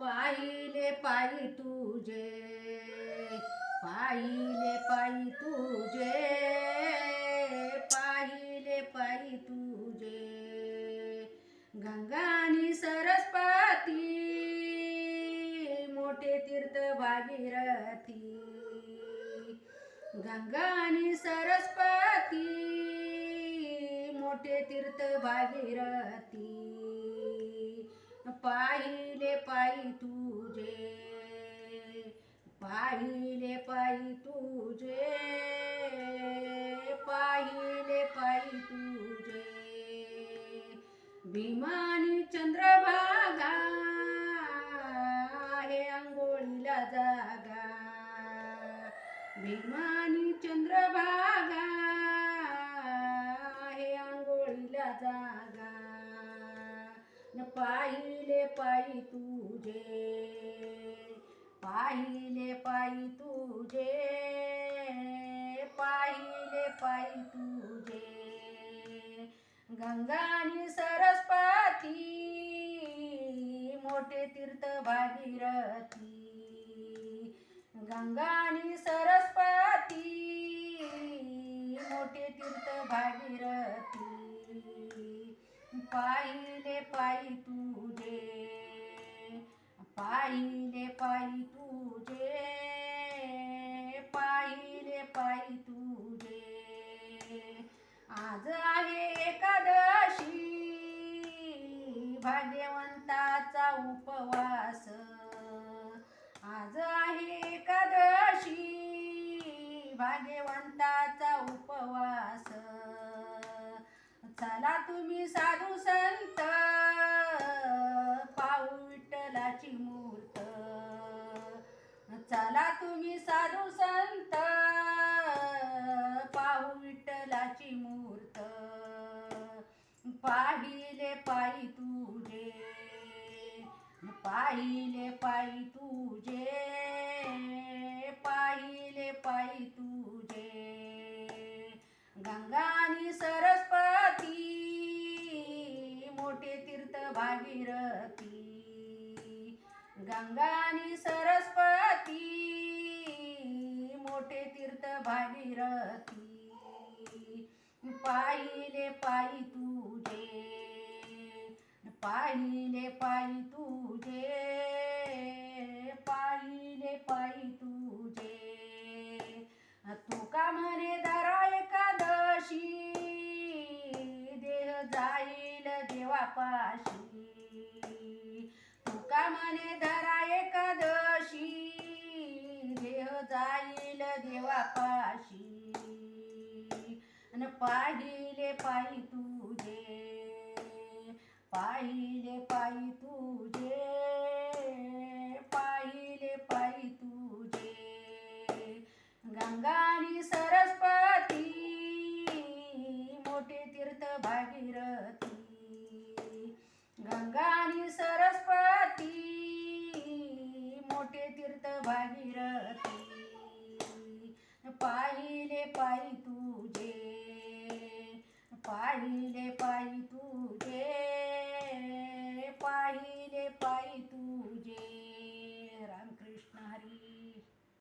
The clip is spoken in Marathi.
पाहिले पायी तुझे पाहिले पायी तुझे पाहिले पायी तुझे. गंगानी सरस्वती मोठे तीर्थ भागीरथी गंगानी सरस्वती मोठे तीर्थ भागीरथी पाहिले पायी तुझे पाहिले पायी तुझे. भीमानी चंद्रभागा हे आंघोळीला जागा. भीमानी चंद्रभागा हे आंघोळीला जागा. न पाहिले पायी तुझे पाहिले पायी तुझे पाहिले पायी तुझे. गंगानी सरस्वती मोठे तीर्थ भागीरथी. गंगानी सरस्वती मोठे तीर्थ भागीरथी. पाहिले पायी तू पाहिले पायी तुझे पाहिले पायी तुझे. आज आहे एकादशी भाग्यवंताचा उपवास. आज आहे एकादशी भाग्यवंताचा उपवास. चला तुम्ही साधू तुम्ही साधू संत. पाहू विठ्ठलाची मूर्त. पाहिले पायी तुझे. पाहिले पायी तुझे. पाहिले पायी तुझे. गंगानी सरस्वती. मोठे तीर्थ भागीरथी. गंगानी सरस्वती. भागीरथी पाहिले पायी तुझे पाहिले पायी तुझे पाहिले पायी तुझे. तू का म्हणे धरा एकादशी देह जाईल देवापाशी. तू का म्हणे धरा एकादशी देह जाईल पाशी न पाहिले पायी तुझे. पाहिले पायी तुझे. पाहिले पायी तुझे. गंगानी सरस्वती. मोठे तीर्थ भागीरथी. गंगा सरस्वती मोठे तीर्थ भागीरथी पाहिले पायी तुझे पाहिले पायी तुझे